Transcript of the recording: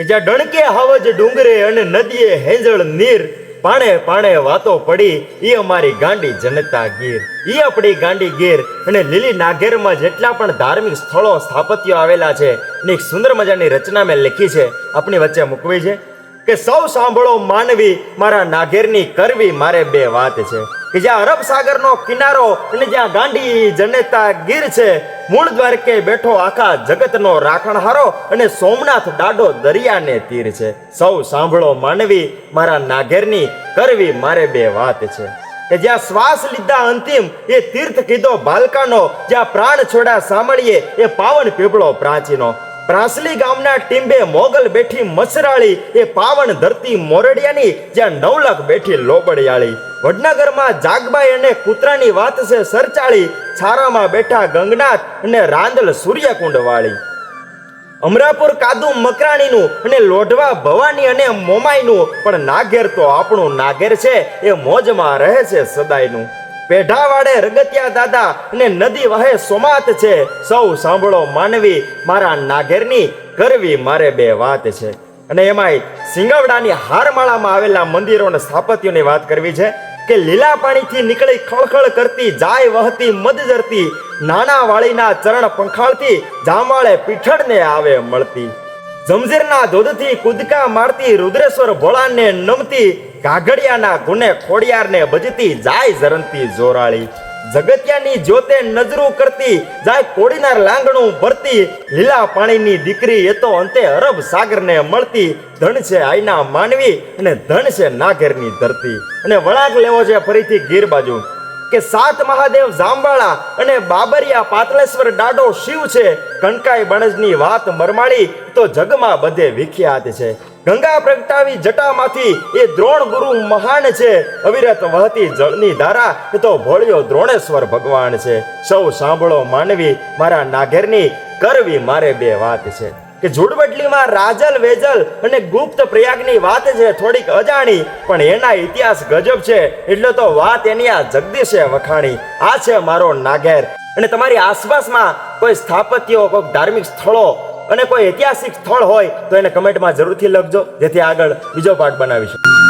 કે જ્યાં ડણકે હવજ ડુંગરે અને નદીએ હેંજળ નીર, પાણે પાણે વાતો પડી, ઈ અમારી ગાંડી જનતા ગીર. ઈ આપણી ગાંડી ગીર અને લીલી નાગેરમાં જેટલા પણ ધાર્મિક સ્થળો સ્થાપત્યો આવેલા છે ને એક સુંદર મજાની રચના મેં લખી છે આપણી વચ્ચે મૂકવી છે, કે સૌ સાંભળો માનવી મારા નાગેરની કરવી મારે બે વાત છે. કે જ્યાં અરબ સાગરનો કિનારો અને જ્યાં ગાંડી જનેતા ગીર છે, મૂળ દ્વારકે બેઠો આખા જગતનો રાખણહારો અને સોમનાથ દાડો દરિયાને તીર છે. સૌ સાંભળો માનવી, મારા નાગેરની કરવી મારે બે વાત છે. કે જ્યાં શ્વાસ લીધા અંતિમ, એ તીર્થ કીધો બાલકાનો, જ્યાં પ્રાણ છોડા સાંભળીએ એ પાવન પીપળો પ્રાચીનો. પ્રાસલી ગામના ટીંબે મોગલ બેઠી મસરાળી, એ પાવન ધરતી મોરડિયાની જ્યાં નવલખ બેઠી લોબડિયાળી. વડનગરમાં જાગબાઈ અને કૂતરાની વાત છે સરચાળી, છારામાં બેઠા ગંગનાથ અને રાંદલ સૂર્યકુંડ વાળી અમરાપુર કાદુ મકરાણીનું અને લોઢવા ભવાની અને મોમાઈનું, પણ નાગેર તો આપણું નાગેર છે, એ મોજમાં રહે છે સદાયનું. પેઢાવાડે રગતિયા દાદા અને નદી વહે સોમાત છે. સૌ સાંભળો માનવી, મારા નાગેરની કરવી મારે બે વાત છે. અને એમાંય સિંગવડાની હારમાળામાં આવેલા મંદિરો અને સ્થાપત્યોની વાત કરવી છે કે લીલા પાણીથી નીકળી ખળખળ કરતી, જાય વહતી મદ જરતી, નાના વાળીના ચરણ પંખાળથી જામાળે પીઠળને આવે મળતી. જમઝીરના ધોધથી કૂદકા મારતી રુદ્રેશ્વર ભોળાને નમતી ઘાઘડિયાના ગુને ખોડિયારને ભજતી જાય ઝરંતી જોરાળી. જગત્યાની જ્યોતે નજરું કરતી જાય કોડીનાર લાંગણું ભરતી, લીલા પાણીની દીકરી એ તો અંતે અરબ સાગરને મળતી. ધન છે આઈના માનવી અને ધન છે નાગરની ધરતી. અને વળાંક લેવો છે ફરીથી ગીર બાજુ. કે સાત મહાદેવ જાંબાળા અને બાબરિયા પાતળેશ્વર ડાડો શિવ છે. કણકાઈ બણજની વાત મરમાળી તો જગમાં બધે વિખ્યાત છે. ગંગા પ્રગટાવી જટામાંથી એ દ્રોણ ગુરુ મહાન છે. અવિરત વહતી જળની ધારા એ તો ભોળિયો દ્રોણેશ્વર ભગવાન છે. સૌ સાંભળો માનવી, મારા નાગેરની કરવી મારે બે વાત છે. કે ઝુડવટલીમાં રાજલ, વેજલ અને ગુપ્ત પ્રયાગની વાત છે થોડીક અજાણી, પણ એના ઇતિહાસ ગજબ છે. એટલે તો વાત એની આ જગદીશે વખાણી. આ છે મારો નાગેર અને તમારી આસપાસમાં કોઈ સ્થાપત્યો કોઈ ધાર્મિક સ્થળો અને કોઈ ઐતિહાસિક સ્થળ હોય તો એને કમેન્ટમાં જરૂરથી લખજો. જેથી આગળ બીજો પાઠ બનાવીશું.